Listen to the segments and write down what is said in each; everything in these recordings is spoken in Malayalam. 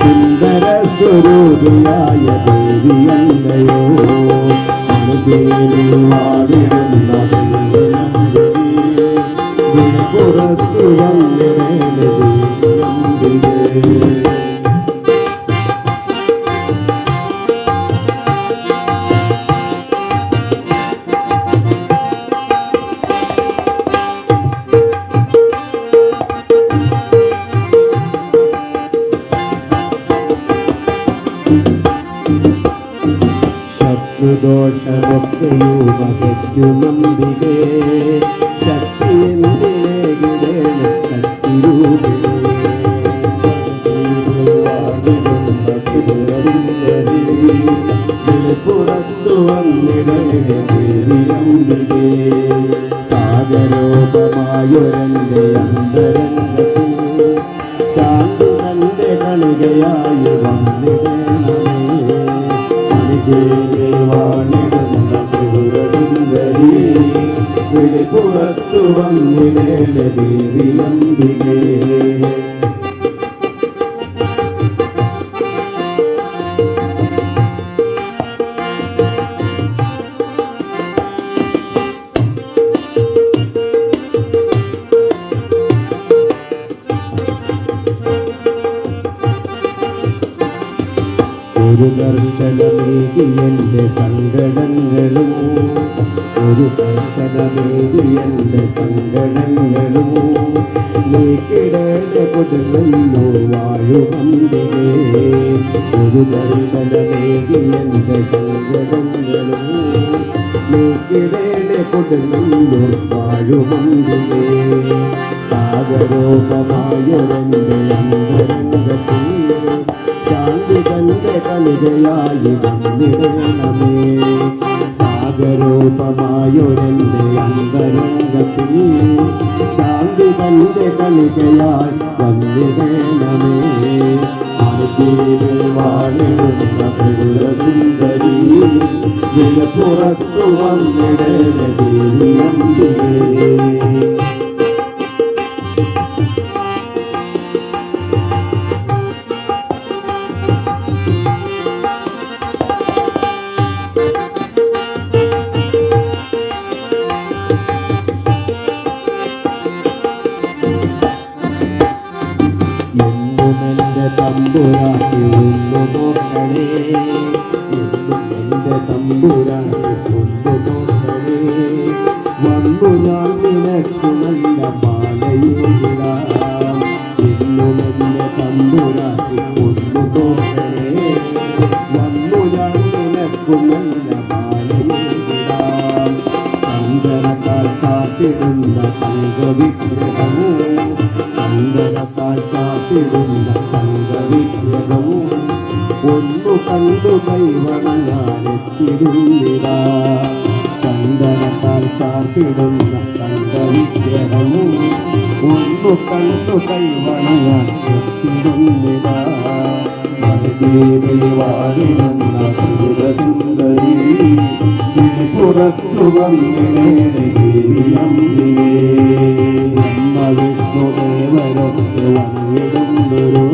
സുന്ദര സ്വരൂപിയായ ദേവിയല്ലയോ? പുറത്തു വന്നിടേല ശത്രുദോഷമൊക്കെയുമകറ്റുമന്തികേ ശക്തി പുറത്തു ദേവിയമ്പികേ സാഗരോപമായൊരന്റെ അന്തരംഗത്തിൽ ശാന്തി തന്റെ കണികയായി വന്നിടേണമേ പുറത്തു വന്നിടേല ദേവിയമ്പികേ ഒരു ദർശനമേകി എന്റെ സങ്കടങ്ങളും ഒരു ദർശനമേകി എന്റെ സങ്കടങ്ങളും. നീക്കിടേണ്ട കൊടുങ്ങല്ലോ വാഴുവന്തിരേ ഒരു ദർശനമേകി എന്റെ സങ്കടങ്ങളും. നീക്കിടേണ്ട കൊടുങ്ങല്ലോ വാഴുവന്തിരേ സാഗരോപമായൊരന്റെ അന്തരംഗത്തിൽ ശാന്തി തന്റെ കലികയായി വന്നിടണമേ. സാഗരോപമായൊരന്റെ അന്തരംഗത്തിൽ ശാന്തി തന്റെ കലികയായി വന്നിടണമേ. ആദ്യയിൽ വാണിടുന്ന സുന്ദരി വിലപ്പുറത്തു തമ്പുരാട്ടി ഒന്നു നോക്കണേ എന്നും തമ്പുരാട്ടി വന്നു ഞാൻ നിനക്കു നല്ല മാലയിടാം എന്നുമെന്റെ തമ്പുരാട്ടി ഒന്നു നോക്കണേ വന്നു ഞാൻ നിനക്കു നല്ല കാത്തിടുന്ന സംഘവിഗ്രഹവും ചന്ദ്രനക്കാൽ കാത്തിടുന്ന സംഘവിഗ്രഹവും ഒന്നു കണ്ടു കൈവണങ്ങാനെത്തിരുന്നിടാ ചന്ദനത്താൽ ചാർത്തിടുന്ന. സംഘവിഗ്രഹവും ഒന്നു കണ്ടു കൈവണങ്ങാൻ എത്തിരുന്നിടാ വാടിടുന്ന സുരസുന്ദരി പുറത്തു വന്നിടേടിയമ്പിയേ വിഷ്ണുദേവരൊക്കെ വന്നിടുന്നൊരു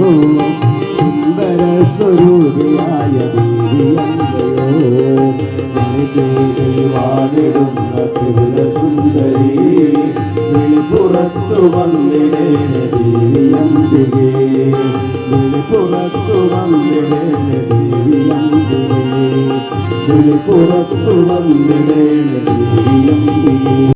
സുന്ദര സ്വരൂപിയായ ദേവി വാടിടുന്ന സുരസുന്ദരി പുറത്തു വന്നിടേണ ദേവിയമ്പികേ പുറത്തു വന്നിടേണ ദേവിയമ്പികേ പുറത്തു വന്നിടേണ